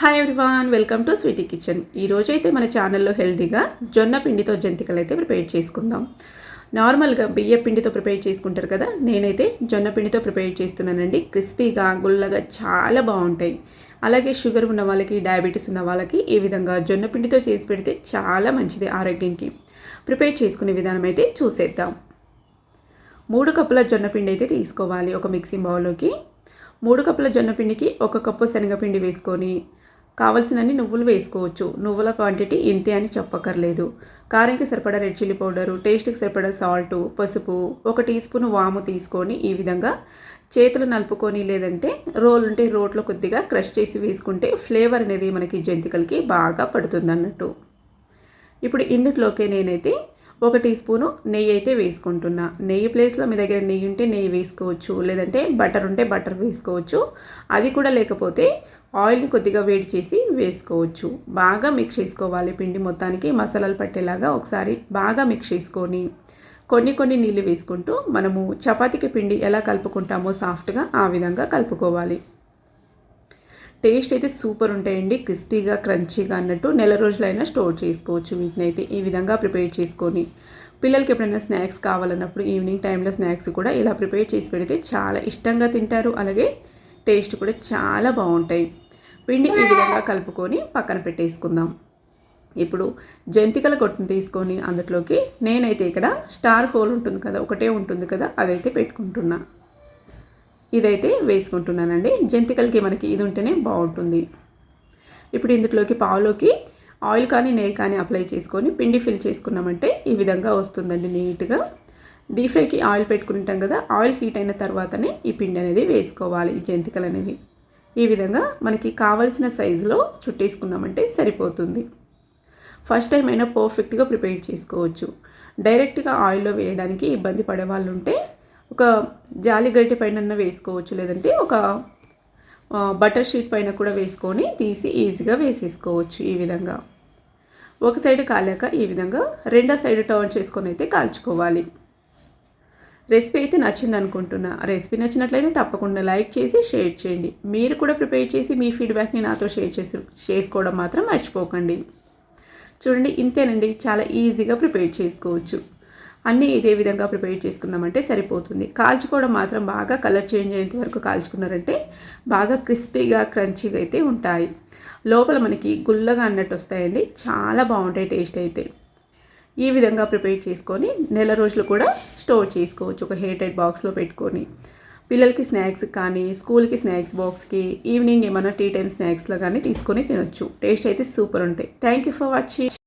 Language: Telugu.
Hi everyone welcome to Sweety Kitchen ఈరోజు అయితే మన ఛానల్లో హెల్తీగా జొన్న పిండితో జంతికలు అయితే ప్రిపేర్ చేసుకుందాం. నార్మల్గా బియ్య పిండితో ప్రిపేర్ చేసుకుంటారు కదా నేనైతే జొన్న పిండితో ప్రిపేర్ చేస్తున్నానండి. క్రిస్పీగా గుల్లగా చాలా బాగుంటాయి. అలాగే షుగర్ ఉన్న వాళ్ళకి డయాబెటీస్ ఉన్న వాళ్ళకి ఈ విధంగా జొన్న పిండితో చేసి పెడితే చాలా మంచిది ఆరోగ్యంకి ప్రిపేర్ చేసుకునే విధానం అయితే చూసేద్దాం. మూడు కప్పుల జొన్న పిండి అయితే తీసుకోవాలి ఒక మిక్సీ బౌల్లోకి మూడు కప్పుల జొన్న పిండికి ఒక కప్పు శనగపిండి వేసుకొని కావలసినన్ని నువ్వులు వేసుకోవచ్చు. నువ్వుల క్వాంటిటీ ఇంతే అని చెప్పక్కర్లేదు. కారంకి సరిపడా రెడ్ చిల్లీ పౌడరు టేస్ట్కి సరిపడా సాల్ట్ పసుపు ఒక టీ స్పూన్ వాము తీసుకొని ఈ విధంగా చేతులు నలుపుకొని లేదంటే రోల్ ఉంటే రోట్లో కొద్దిగా క్రష్ చేసి వేసుకుంటే ఫ్లేవర్ అనేది మనకి జంతికలకి బాగా పడుతుంది అన్నట్టు ఇప్పుడు ఇందుట్లోకే నేనైతే ఒక టీ స్పూను నెయ్యి అయితే వేసుకుంటున్నా. నెయ్యి ప్లేస్లో మీ దగ్గర నెయ్యి ఉంటే నెయ్యి వేసుకోవచ్చు లేదంటే బటర్ ఉంటే బటర్ వేసుకోవచ్చు. అది కూడా లేకపోతే ఆయిల్ని కొద్దిగా వేడి చేసి వేసుకోవచ్చు. బాగా మిక్స్ చేసుకోవాలి పిండి మొత్తానికి మసాలాలు పట్టేలాగా ఒకసారి బాగా మిక్స్ చేసుకొని కొన్ని కొన్ని నీళ్ళు వేసుకుంటూ మనము చపాతీకి పిండి ఎలా కలుపుకుంటామో సాఫ్ట్గా ఆ విధంగా కలుపుకోవాలి. టేస్ట్ అయితే సూపర్ ఉంటాయండి. క్రిస్పీగా క్రంచీగా అన్నట్టు నెల రోజులైనా స్టోర్ చేసుకోవచ్చు వీటిని అయితే ఈ విధంగా ప్రిపేర్ చేసుకొని. పిల్లలకి ఎప్పుడైనా స్నాక్స్ కావాలన్నప్పుడు ఈవినింగ్ టైంలో స్నాక్స్ కూడా ఇలా ప్రిపేర్ చేసి పెడితే చాలా ఇష్టంగా తింటారు. అలాగే టేస్ట్ కూడా చాలా బాగుంటాయి. పిండి ఈ విధంగా కలుపుకొని పక్కన పెట్టేసుకుందాం. ఇప్పుడు జంతికల కొట్టును తీసుకొని అందులోకి నేనైతే ఇక్కడ స్టార్ హోల్ ఉంటుంది కదా ఒకటే ఉంటుంది కదా అదైతే పెట్టుకుంటున్నా. ఇదైతే వేసుకుంటున్నానండి. జంతికలకి మనకి ఇది ఉంటేనే బాగుంటుంది. ఇప్పుడు ఇందులోకి పావులోకి ఆయిల్ కానీ నెయ్యి కానీ అప్లై చేసుకొని పిండి ఫిల్ చేసుకున్నామంటే ఈ విధంగా వస్తుందండి నీట్గా. డీప్ ఫ్రైకి ఆయిల్ పెట్టుకుంటాం కదా ఆయిల్ హీట్ అయిన తర్వాతనే ఈ పిండి అనేది వేసుకోవాలి ఈ జంతికలు అనేవి. ఈ విధంగా మనకి కావలసిన సైజులో చుట్టేసుకున్నామంటే సరిపోతుంది. ఫస్ట్ టైం అయినా పర్ఫెక్ట్గా ప్రిపేర్ చేసుకోవచ్చు. డైరెక్ట్గా ఆయిల్లో వేయడానికి ఇబ్బంది పడే వాళ్ళు ఉంటే ఒక జాలి గరిటె పైన వేసుకోవచ్చు లేదంటే ఒక బటర్ షీట్ పైన కూడా వేసుకొని తీసి ఈజీగా వేసేసుకోవచ్చు ఈ విధంగా. ఒక సైడ్ కాలాక ఈ విధంగా రెండో సైడ్ టర్న్ చేసుకొని అయితే కాల్చుకోవాలి. రెసిపీ అయితే నచ్చింది అనుకుంటున్నా. రెసిపీ నచ్చినట్లయితే తప్పకుండా లైక్ చేసి షేర్ చేయండి. మీరు కూడా ప్రిపేర్ చేసి మీ ఫీడ్బ్యాక్ని నాతో షేర్ చేసి చేసుకోవడం మాత్రం మర్చిపోకండి. చూడండి ఇంతేనండి. చాలా ఈజీగా ప్రిపేర్ చేసుకోవచ్చు. అన్నీ ఇదే విధంగా ప్రిపేర్ చేసుకుందామంటే సరిపోతుంది. కాల్చుకోవడం మాత్రం బాగా కలర్ చేంజ్ అయ్యేంత వరకు కాల్చుకున్నారంటే బాగా క్రిస్పీగా క్రంచీగా అయితే ఉంటాయి. లోపల మనకి గుల్లగా అన్నట్టు వస్తాయండి. చాలా బాగుంటాయి టేస్ట్ అయితే. ఈ విధంగా ప్రిపేర్ చేసుకొని నెల రోజులు కూడా స్టోర్ చేసుకోవచ్చు. ఒక హెయిర్ టైట్ బాక్స్లో పెట్టుకొని. పిల్లలకి స్నాక్స్ కానీ స్కూల్కి స్నాక్స్ బాక్స్కి ఈవినింగ్ ఏమైనా టీ టైమ్ స్నాక్స్లో కానీ తీసుకొని తినొచ్చు. టేస్ట్ అయితే సూపర్ ఉంటాయి. Thank you for watching.